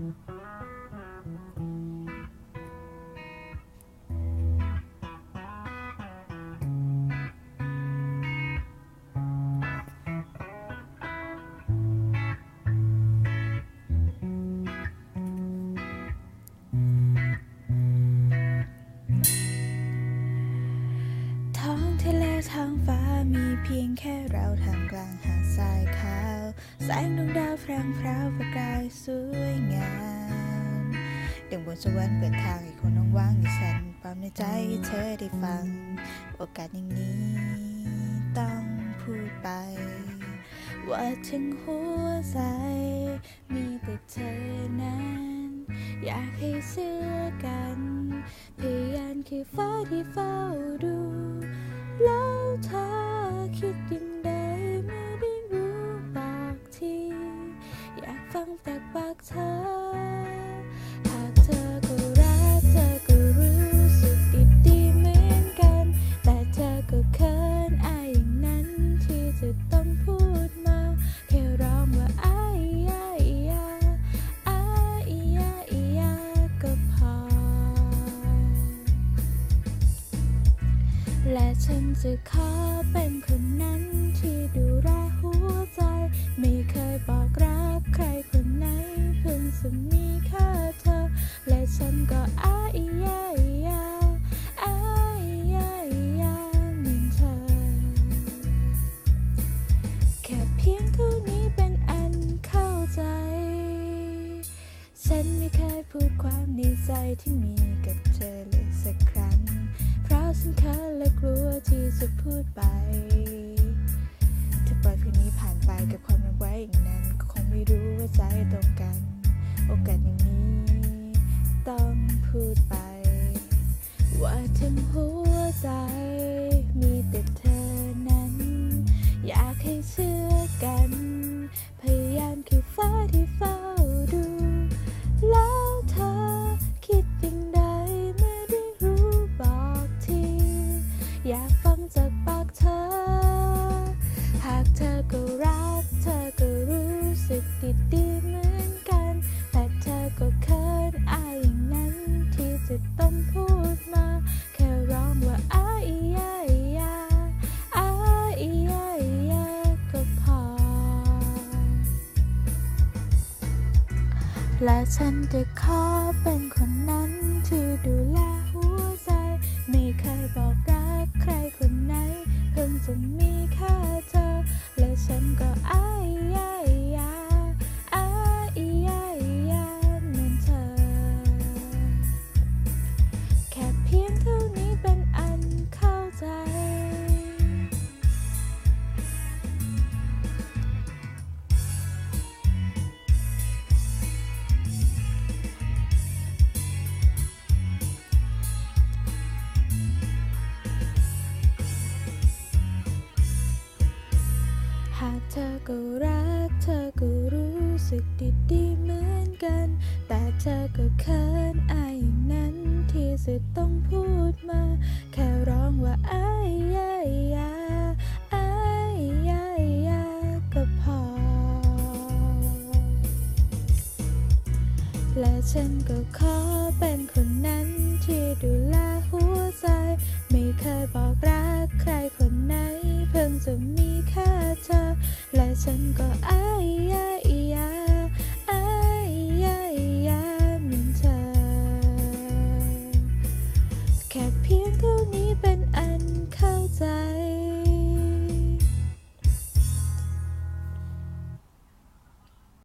ท้ แสงดวงดาวพรางพราวประกายสวยงามดังบนสวรรค์เปิดทางให้คนน้องว่างให้ฉันปั๊มในใจให้เธอได้ฟัง โอกาสอย่างนี้ ต้องพูดไป ว่าถึงหัวใจ มีแต่เธอนั้น อยากให้เชื่อกันพยานคือฟ้าที่เฝ้าดูแล้ว และฉันจะขอเป็นคนนั้นที่ดูแลหัวใจ ไม่เคยบอกรักใครคนไหนเพิ่งจะมีแค่เธอ และฉันก็อายยายาอายยายาเหมือนเธอ แค่เพียงเท่านี้เป็นอันเข้าใจ ฉันไม่เคยพูดความในใจที่มีกับเธอเลยสักครั้ง ราฉันเขินและกลัวที่จะพูดไปถ้าปล่อยคืนนี้ผ่านไปกับความรักไว้อย่างนั้นก็คงไม่รู้ว่าใจตรงกัน โอกาสอย่างนี้ ต้องพูดไป ว่าถึงหัว จากปากเธอ หากเธอก็รัก เธอก็รู้สึกดีๆเหมือนกัน แต่เธอก็เขินอายอย่างนั้นที่จะต้องพูดมา แค่ร้องว่าอายยายาอายยายาก็พอ และฉันจะขอเป็นคนนั้น เพิ่ เธอก็รัก เธอก็รู้สึกดีๆเหมือนกัน แต่เธอก็เขินอายอย่างนั้นที่จะต้องพูดมา แค่ร้องว่าอายยายาอายยายาก็พอ และฉันก็ขอ you.